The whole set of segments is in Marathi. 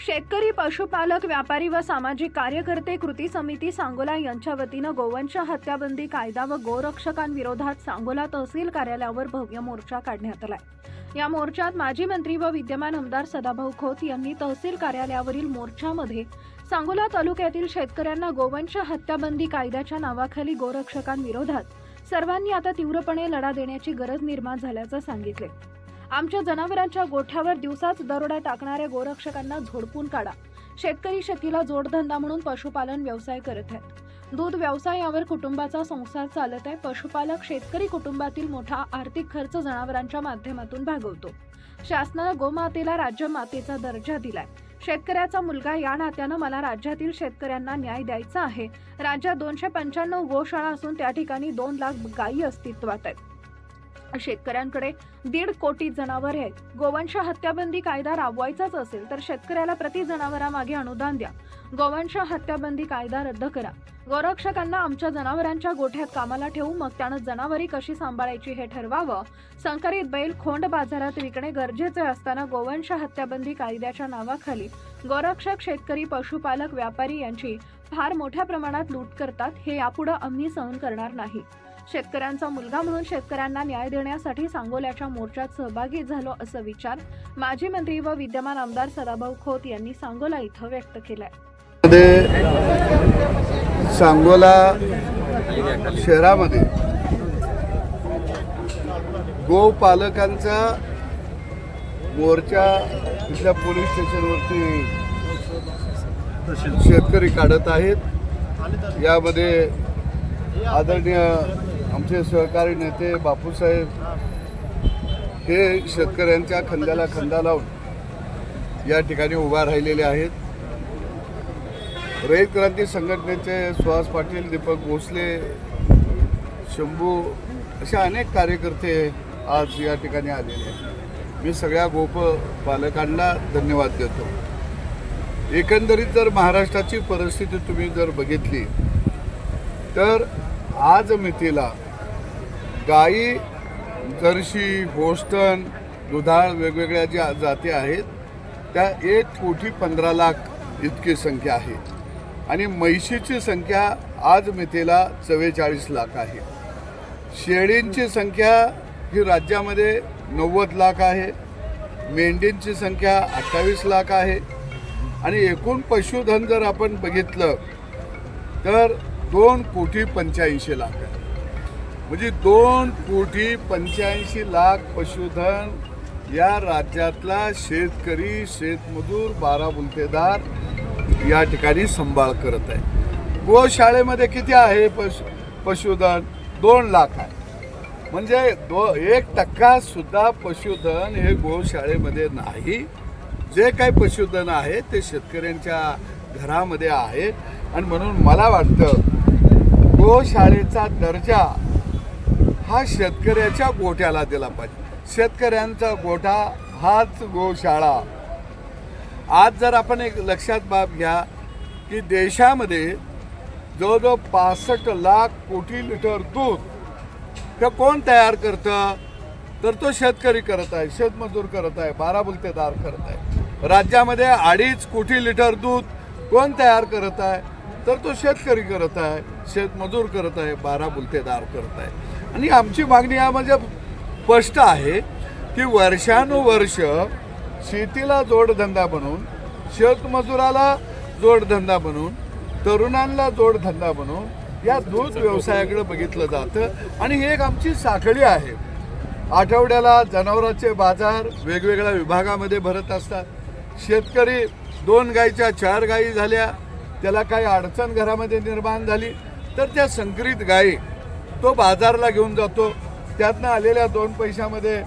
शेतकरी पशुपालक व्यापारी व सामाजिक कार्यकर्ते कृती समिती सांगोला यांच्या वतीनं गोवंश हत्याबंदी कायदा व गोरक्षकांविरोधात सांगोला तहसील कार्यालयावर भव्य मोर्चा काढण्यात आलाय. या मोर्चात माजी मंत्री व विद्यमान आमदार सदाभाऊ खोत यांनी तहसील कार्यालयावरील मोर्चामध्ये सांगोला तालुक्यातील शेतकऱ्यांना गोवंश हत्याबंदी कायद्याच्या नावाखाली गोरक्षकांविरोधात सर्वांनी आता तीव्रपणे लढा देण्याची गरज निर्माण झाल्याचं सांगितले आमच्या जनावरांच्या गोठ्यावर दिवसाच दरोडा टाकणाऱ्या गोरक्षकांना झोडपून काढा. शेतकरी शेतीला जोडधंदा म्हणून पशुपालन व्यवसाय करत आहेत. दूध व्यवसायावर कुटुंबाचा संसार चालत आहे. पशुपालक शेतकरी कुटुंबातील मोठा आर्थिक खर्च जनावरांच्या माध्यमातून भागवतो. शासनानं गोमातेला राज्यमातेचा दर्जा दिलाय. शेतकऱ्याचा मुलगा या नात्यानं मला राज्यातील शेतकऱ्यांना न्याय द्यायचा आहे. राज्यात दोनशे पंच्याण्णव गोशाळा असून त्या ठिकाणी दोन लाख गायी अस्तित्वात आहेत. शेतकऱ्यांकडे दीड कोटी जनावर आहेत. गोवंश हत्याबंदी कायदा राबवायचाच असेल तर शेतकऱ्याला प्रति जनावरामागे अनुदान द्या. गोवंश हत्याबंदी कायदा रद्द करा. गोरक्षकांना आमच्या जनावरांच्या गोठ्यात कामाला ठेवू मग त्यानं जनावरे कशी सांभाळायची हे ठरवावं. संकरित बैल खोंड बाजारात विकणे गरजेचे असताना गोवंश हत्याबंदी कायद्याच्या नावाखाली गोरक्षक शेतकरी पशुपालक व्यापारी यांची फार मोठ्या प्रमाणात लूट करतात हे यापुढे आम्ही सहन करणार नाही. शेतकऱ्यांचा मुलगा म्हणून शेतकऱ्यांना न्याय देण्यासाठी सांगोल्याच्या मोर्चात सहभागी झालो असं विचार माजी मंत्री व विद्यमान आमदार सदाभाऊ खोत यांनी सांगोला इथं व्यक्त केलाय. सांगोला शहरामध्ये गोपालकांचा मोर्चा इथल्या पोलीस स्टेशनवरती शेतकरी काढत आहेत. यामध्ये आदरणीय आमचे सहकारी नेते बापूसाहेब हे शेतकऱ्यांच्या खांद्याला खांदा लावून या ठिकाणी उभा राहिलेले आहेत. रयत क्रांती संघटनेचे सुहास पाटील दीपक भोसले शंभू असे अनेक कार्यकर्ते आज या ठिकाणी आलेले आहेत. मी सगळ्या गोप पालकांना धन्यवाद देतो. एकंदरीत जर महाराष्ट्राची परिस्थिती तुम्ही जर बघितली तर आज मितीला गाई जर्शी होस्टन दुधाळ वेगवेगळ्या ज्या जाती आहेत त्या एक कोटी पंधरा लाख इतकी संख्या आहे. आणि म्हैशीची संख्या आज मितीला चव्वेचाळीस लाख आहे. शेळींची संख्या ही राज्यामध्ये नव्वद लाख आहे. मेंढींची संख्या अठ्ठावीस लाख आहे. आणि एकूण पशुधन जर आपण बघितलं तर दोन कोटी पंच्याऐंशी लाख आहे. म्हणजे दोन कोटी पंच्याऐंशी लाख पशुधन या राज्यातला शेतकरी शेतमजूर बारा बुलतेदार या ठिकाणी सांभाळ करत आहे. गोशाळेमध्ये किती आहे पशु पशुधन? दोन लाख आहे. म्हणजे दो एक टक्का सुद्धा पशुधन हे गोशाळेमध्ये नाही. जे काही पशुधन आहे ते शेतकऱ्यांच्या घरामध्ये आहे. आणि म्हणून मला वाटतं गोशाळेचा दर्जा हा शेतकऱ्याच्या गोठ्याला दिला पाहिजे. शेतकऱ्यांचा गोठा हाच गोशाळा. आज जर आपण एक लक्षात बाब घ्या की देशामध्ये जवळजवळ पासष्ट लाख कोटी लिटर दूध हे कोण तयार करतं? तर तो शेतकरी करत आहे शेतमजूर करत आहे बाराबुलतेदार करत आहे. राज्यामध्ये अडीच कोटी लिटर दूध कोण तयार करत आहे? तर तो शेतकरी करत आहे शेतमजूर करत आहे बारा बुलतेदार करत आहे. आणि आमची मागणी हा म्हणजे स्पष्ट आहे की वर्षानुवर्ष शेतीला जोडधंदा बनवून शेतमजुराला जोडधंदा बनवून तरुणांना जोडधंदा बनवून या दूध व्यवसायाकडे बघितलं जातं. आणि ही एक आमची साखळी आहे. आठवड्याला जनावरांचे बाजार वेगवेगळ्या विभागामध्ये भरत असतात. शेतकरी दोन गाईच्या चार गायी झाल्या. त्याला काही अडचण घरामध्ये निर्माण झाली तर त्या संकरित गायी तो बाजारला घेऊन जातो. त्यातनं आलेल्या दोन पैशामध्ये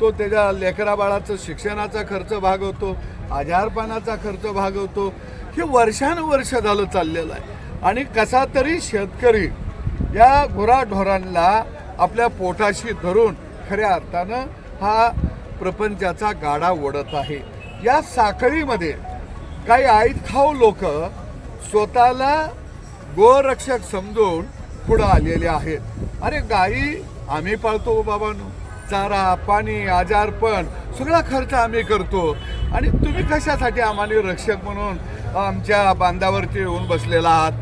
तो त्याच्या लेकराबाळाचं शिक्षणाचा खर्च भागवतो आजारपणाचा खर्च भागवतो हे वर्षानुवर्ष झालं चाललेलं आहे. आणि कसा तरी शेतकरी या गुराढोरांना आपल्या पोटाशी धरून खऱ्या अर्थानं हा प्रपंचाचा गाडा ओढत आहे. या साखळीमध्ये काही आईत खाऊ लोक स्वतःला गोरक्षक समजून पुढं आलेले आहेत. अरे गाई आम्ही पाळतो हो बाबांनो. चारा पाणी आजारपण सगळा खर्च आम्ही करतो. आणि तुम्ही कशासाठी आम्हाला रक्षक म्हणून आमच्या बांधावरती येऊन बसलेला आहात?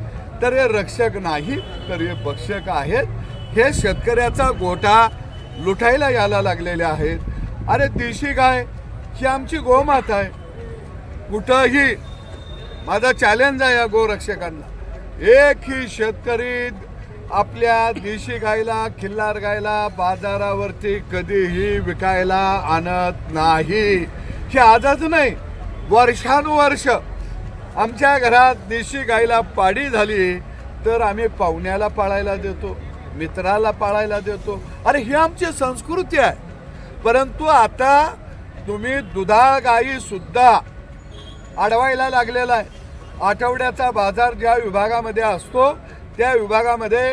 तर हे रक्षक नाही तर हे भक्षक आहेत. हे शेतकऱ्याचा गोठा लुटायला यायला लागलेले आहेत. अरे देशी गाय ही आमची गोमाता आहे. कुठंही माझा चॅलेंज आहे या गोरक्षकांना. एक ही शेतकरी आपल्या देशी गायला खिल्लार गायला बाजारावरती कधीही विकायला आणत नाही. हे आजच नाही वर्षानुवर्ष आमच्या घरात देशी गायला पाडी झाली तर आम्ही पाहुण्याला पाळायला देतो मित्राला पाळायला देतो. अरे ही आमची संस्कृती आहे. परंतु आता तुम्ही दुधाळ गायी सुद्धा अडवायला लागलेला आहे. आठवड्याचा बाजार ज्या विभागामध्ये असतो त्या विभागामध्ये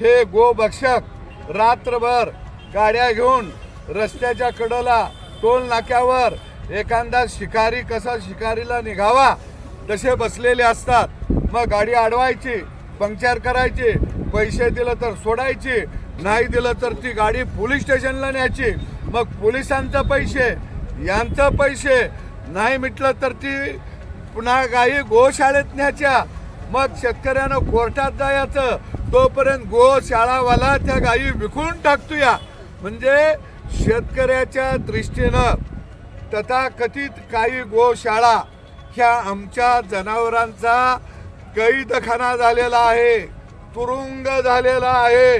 हे गोभक्षक रात्रभर गाड्या घेऊन रस्त्याच्या कडेला टोल नाक्यावर एखादा शिकारी कसा शिकारीला निघावा तसे बसलेले असतात. मग गाडी अडवायची पंक्चर करायची पैसे दिलं तर सोडायची नाही दिलं तर ती गाडी पोलीस स्टेशनला न्यायची. मग पोलिसांचं पैसे यांचं पैसे नाही मिटलं तर ती पुन्हा गायी गोशाळेत न्यायच्या. मग शेतकऱ्यानं कोर्टात जायचं. तोपर्यंत गोशाळावाला त्या गायी विकून टाकतो या म्हणजे शेतकऱ्याच्या दृष्टीनं तथाकथित काही गोशाळा ह्या आमच्या जनावरांचा कैदखाना झालेला आहे. तुरुंग झालेला आहे.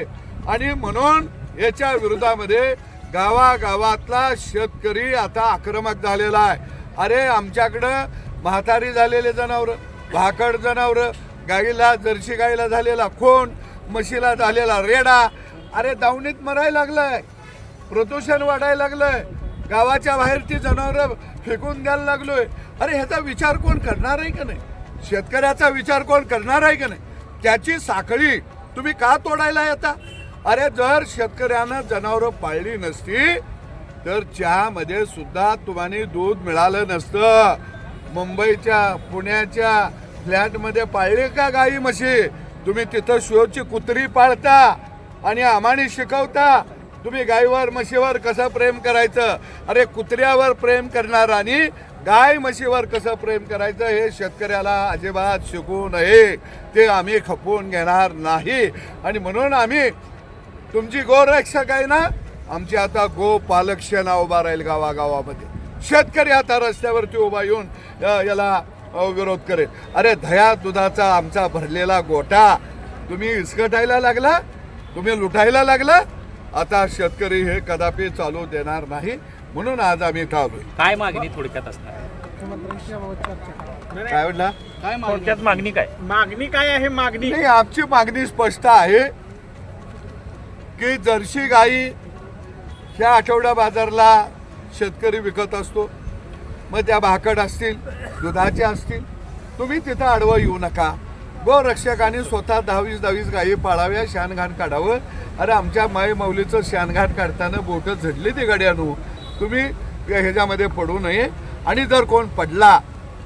आणि म्हणून याच्या विरोधामध्ये गावागावातला शेतकरी आता आक्रमक झालेला आहे. अरे आमच्याकडं म्हातारी झालेले जनावरं भाकड जनावरं गाईला जर्सी गाईला झालेला खोंड म्हशीला झालेला रेडा. अरे दावणीत मरायला लागलाय प्रदूषण वाढायला लागलंय गावाच्या बाहेरची जनावरं फेकून द्यायला लागलोय. अरे ह्याचा विचार कोण करणार आहे का नाही? शेतकऱ्याचा विचार कोण करणार आहे का नाही? त्याची साखळी तुम्ही का तोडायला येता? अरे जर शेतकऱ्यानं जनावरं पाळली नसती तर चहामध्ये सुद्धा तुम्हाला दूध मिळालं नसतं. मुंबईच्या पुण्याच्या फ्लॅटमध्ये पाळले का गाई म्हशी? तुम्ही तिथं शोची कुत्री पाळता आणि आम्हाने शिकवता. तुम्ही गायीवर म्हशीवर कसं प्रेम करायचं? अरे कुत्र्यावर प्रेम करणार आणि गाय म्हशीवर कसं प्रेम करायचं हे शेतकऱ्याला अजिबात शिकू नये. ते आम्ही खपवून घेणार नाही. आणि म्हणून आम्ही तुमची गोरक्षक आहे ना? आमची आता गो पालक नाव उभा राहील गावागावामध्ये. शेतकरी आता रस्त्यावरती उभा येऊन याला विरोध करेल. अरे दह्या दुधाचा आमचा भरलेला गोटा तुम्ही इसकटायला लागला? तुम्ही लुटायला लागला? आता शेतकरी हे कदापि चालू देणार नाही म्हणून आज आम्ही आलोय काय मागणी थोडक्यात असणार? काय म्हटला? थोडक्यात मागणी काय? मागणी काय आहे? मागणी. नाही आमची मागणी स्पष्ट आहे की जर्सी गाई ह्या आठवडा बाजारला शेतकरी विकत असतो मग त्या भाकड असतील दुधाचे असतील तुम्ही तिथं आडवं येऊ नका. गोरक्षकांनी स्वतः दहावीस दहावीस गायी पाळाव्या शानघाण काढावं. अरे आमच्या माय माऊलीचं शानघाट काढताना बोटं झडली ती गाड्यानो. तुम्ही ह्याच्यामध्ये पडू नये. आणि जर कोण पडला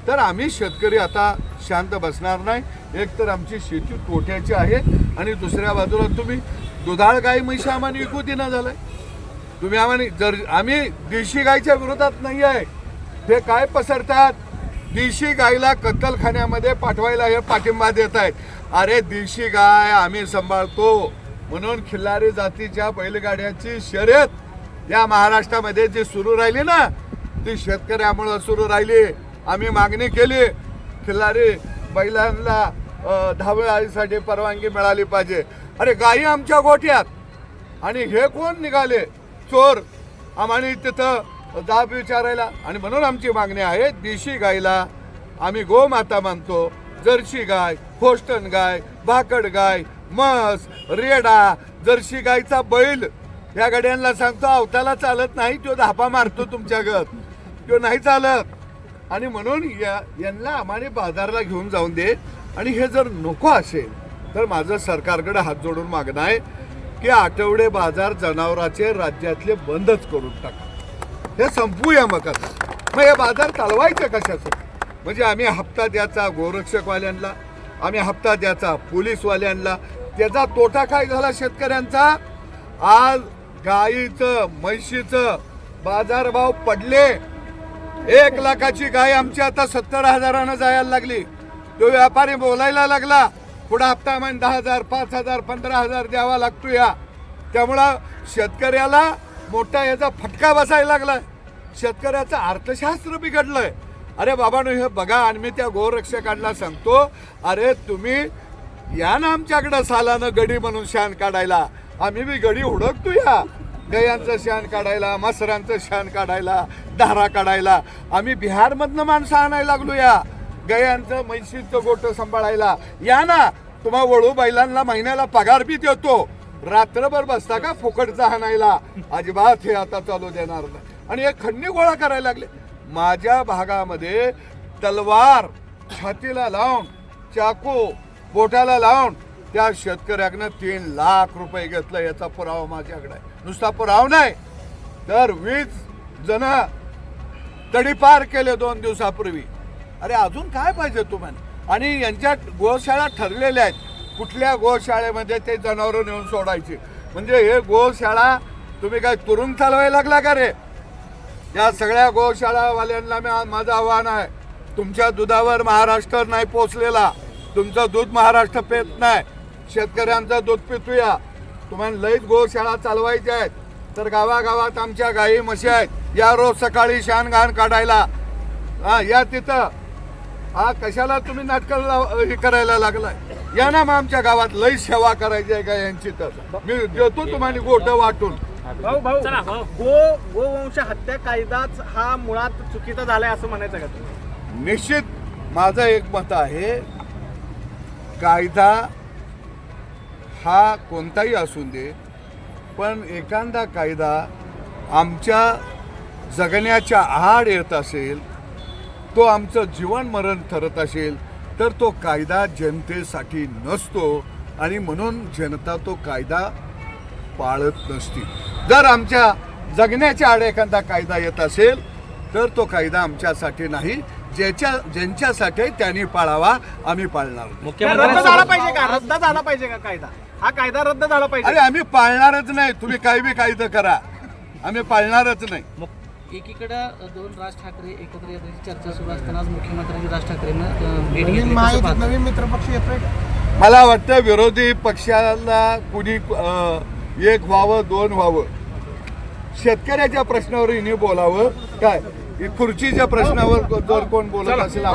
तर आम्ही शेतकरी आता शांत बसणार नाही. एक तर आमची शेती तोट्याची आहे. आणि दुसऱ्या बाजूला तुम्ही दुधाळ गाई म्हशी आम्हाला विकू दिना आहे तुम्ही आम्हाला जर आम्ही देशी गायच्या विरोधात नाही आहे. हे काय पसरतात? देशी गायला कत्तलखान्यामध्ये पाठवायला हे पाठिंबा देत आहेत. अरे देशी गाय आम्ही सांभाळतो. म्हणून खिल्लारी जातीच्या बैलगाड्याची शर्यत या महाराष्ट्रामध्ये जी सुरू राहिली ना ती शेतकऱ्यामुळं सुरू राहिली. आम्ही मागणी केली खिल्लारी बैलांना अ, परवानगी मिळाली पाहिजे. अरे गायी आमच्या गोठ्यात. आणि हे कोण निघाले? चोर. आम्हाला तिथं जाब विचारायला. आणि म्हणून आमची मागणी आहे देशी गायला आम्ही गोमाता मानतो. जर्सी गाय होस्टन गाय भाकड गाय म्हस रेडा जर्सी गायचा बैल. या गड्यांना सांगतो अवताला चालत नाही तो धापा मारतो तुमच्या घर तो नाही चालत. आणि म्हणून या यांना आम्हाला बाजारला घेऊन जाऊन दे आणि हे जर नको असेल तर माझं सरकारकडे हात जोडून मागणं आहे. की आठवडे बाजार जनावराचे राज्यातले बंदच करून टाका. हे संपवूया मग आता मग हे बाजार चालवायचे कशाचं? म्हणजे आम्ही हप्ता द्यायचा गोरक्षकवाल्यांना आम्ही हप्ता द्यायचा पोलीसवाल्यांना त्याचा तोटा काय झाला शेतकऱ्यांचा? आज गाईचं म्हैशीचं बाजारभाव पडले. एक लाखाची गाय आमची आता सत्तर हजारानं जायला लागली. तो व्यापारी बोलायला लागला पुढं हप्ता म्हणजे दहा हजार पाच हजार पंधरा हजार द्यावा लागतो या. त्यामुळं शेतकऱ्याला मोठा याचा फटका बसायला लागला शेतकऱ्याचं अर्थशास्त्र बिघडलंय. अरे बाबांनो हे बघा आणि मी त्या गोरक्षकांना सांगतो अरे तुम्ही या ना आमच्याकडं सालानं गडी म्हणून शान काढायला. आम्ही बी गडी हुडकतो या. गयांचं शान काढायला मसरांचं शान काढायला धारा काढायला. आम्ही बिहारमधनं माणसं आणायला लागलो या. गयांचं म्हैशीचं गोट सांभाळायला. या ना. तुम्हा वळू बैलांना महिन्याला पगार बी देतो. रात्रभर बसता का फुकटचा हाणायला अजिबात हे आता चालू देणार नाही. आणि हे खंडी गोळा करायला लागले. माझ्या भागामध्ये तलवार छातीला लावून चाकू बोटाला लावून त्या शेतकऱ्याकडनं तीन लाख रुपये घेतलं याचा पुरावा माझ्याकडे आहे. नुसता पुरावा नाही तर वीज जण तडीपार केले दोन दिवसापूर्वी. अरे अजून काय पाहिजे तुम्हाला आणि यांच्या गोशाळा ठरलेल्या आहेत. कुठल्या गोशाळेमध्ये ते जनावरं नेऊन सोडायची? म्हणजे हे गोशाळा तुम्ही काय तुरुंग चालवायला लागला का रे? या सगळ्या गोशाळावाल्यांना मी माझं आव्हान आहे. तुमच्या दुधावर महाराष्ट्र नाही पोचलेला. तुमचं दूध महाराष्ट्र पेत नाही. शेतकऱ्यांचं दूध पितूया. तुम्हाला लईच गोशाळा चालवायच्या आहेत. तर गावागावात आमच्या गाई म्हशी आहेत. या रोज सकाळी शान घाण काढायला. हा या तिथं. हा कशाला तुम्ही नाटक हे करायला लागलाय? या ना मग आमच्या गावात लई सेवा करायची आहे का यांची तर. मी देतो तुम्हाला गोट वाटून. भाऊ भाऊ. गो गोवंश हत्या कायदाच हा मुळात चुकीचा झालाय असं म्हणायचं का तुम्ही? निश्चित माझं एक मत आहे कायदा हा कोणताही असू दे पण एखादा कायदा आमच्या जगण्याच्या आड येत असेल तो आमचं जीवन मरण ठरत असेल तर तो कायदा जनतेसाठी नसतो आणि म्हणून जनता तो कायदा पाळत नसती. जर आमच्या जगण्याच्या आड एखादा कायदा येत असेल तर तो कायदा आमच्यासाठी नाही ज्याच्या ज्यांच्यासाठी त्यांनी पाळावा आम्ही पाळणार रद्द झाला पाहिजे का? रद्द झाला पाहिजे का कायदा? हा कायदा रद्द झाला अरे पाहिजे आम्ही पाळणारच नाही. तुम्ही काही बी कायदा करा. आम्ही पाळणारच नाही. एकीकडे दोन राज ठाकरे एकत्र येण्याची चर्चा सुरू असताना आज मुख्यमंत्र्यांनी राज ठाकरेंना नवीन मित्रपक्ष येतोय? मला वाटतं विरोधी पक्षाला कुणी अं, एक व्हावं दोन व्हावं. शेतकऱ्याच्या प्रश्नावर हिने बोलावं. काय? खुर्चीच्या प्रश्नावर जर कोण बोलत असेल